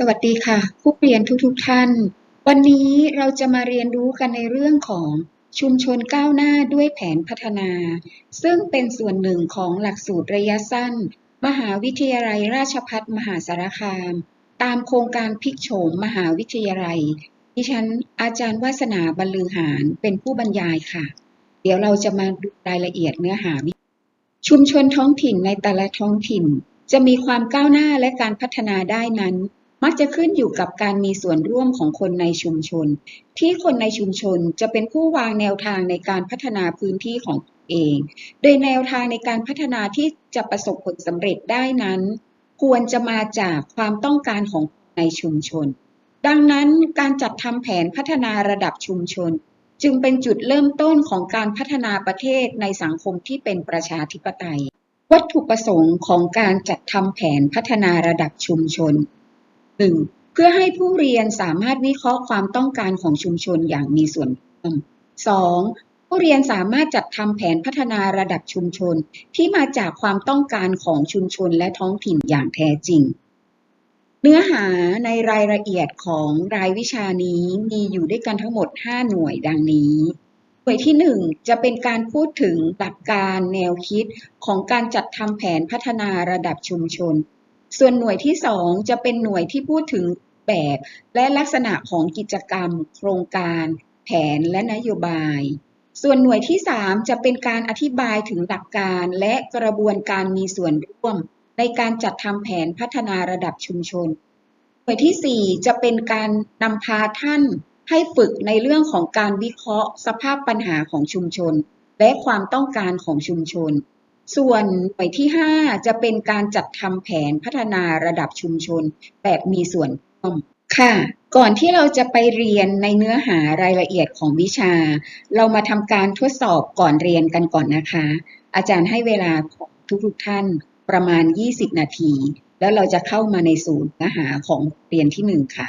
สวัสดีค่ะ ผู้เรียนทุกๆทท่าน วันนี้เราจะมาเรียนรู้กันในเรื่องของชุมชนก้าวหน้าด้วยแผนพัฒนา ซึ่งเป็นส่วนหนึ่งของหลักสูตรระยะสั้น มหาวิทยาลัยราชภัฏมหาสารคาม ตามโครงการพิกโฉมมหาวิทยาลัย ดิฉันอาจารย์วาสนาบรรลือหารเป็นผู้บรรยายค่ะ เดี๋ยวเราจะมาดูรายละเอียดเนื้อหาวิชุมชนท้องถิ่นในแต่ละท้องถิ่น จะมีความก้าวหน้าและการพัฒนาได้นั้น มักจะขึ้นอยู่กับการมีส่วนร่วมของคนในชุมชน ที่คนในชุมชนจะเป็นผู้วางแนวทางในการพัฒนาพื้นที่ของตัวเอง โดยแนวทางในการพัฒนาที่จะประสบผลสำเร็จได้นั้น ควรจะมาจากความต้องการของในชุมชน ดังนั้นการจัดทำแผนพัฒนาระดับชุมชน จึงเป็นจุดเริ่มต้นของการพัฒนาประเทศในสังคมที่เป็นประชาธิปไตย วัตถุประสงค์ของการจัดทำแผนพัฒนาระดับชุมชน 1. เพื่อให้ผู้เรียนสามารถวิเคราะห์ความต้องการของชุมชนอย่างมีส่วนร่วม 2. ผู้เรียนสามารถจัดทำแผนพัฒนาระดับชุมชนที่มาจากความต้องการของชุมชนและท้องถิ่นอย่างแท้จริง เนื้อหาในรายละเอียดของรายวิชานี้มีอยู่ด้วยกันทั้งหมด 5 หน่วยดังนี้หน่วยที่ 1 จะเป็นการพูดถึงหลักการแนวคิดของการจัดทำแผนพัฒนาระดับชุมชน ส่วนหน่วยที่ 2 จะเป็นหน่วยที่พูดถึงแบบและลักษณะของกิจกรรม โครงการ แผนและนโยบาย ส่วนหน่วยที่ 3 จะเป็นการอธิบายถึงหลักการและกระบวนการมีส่วนร่วม ในการจัดทำแผนพัฒนาระดับชุมชน หน่วยที่ 4 จะเป็นการนำพาท่านให้ฝึกในเรื่องของการวิเคราะห์ สภาพปัญหาของชุมชน และความต้องการของชุมชน ส่วนหน่วยที่ 5 จะเป็นการจัดทำแผนพัฒนาระดับชุมชน แบบมีส่วนร่วมค่ะ ก่อนที่เราจะไปเรียนในเนื้อหารายละเอียดของวิชา เรามาทำการทดสอบก่อนเรียนกันก่อนนะคะ อาจารย์ให้เวลาของทุกๆท่านประมาณ 20 นาที แล้วเราจะเข้ามาในศูนย์เนื้อหาของเรียนที่ 1 ค่ะ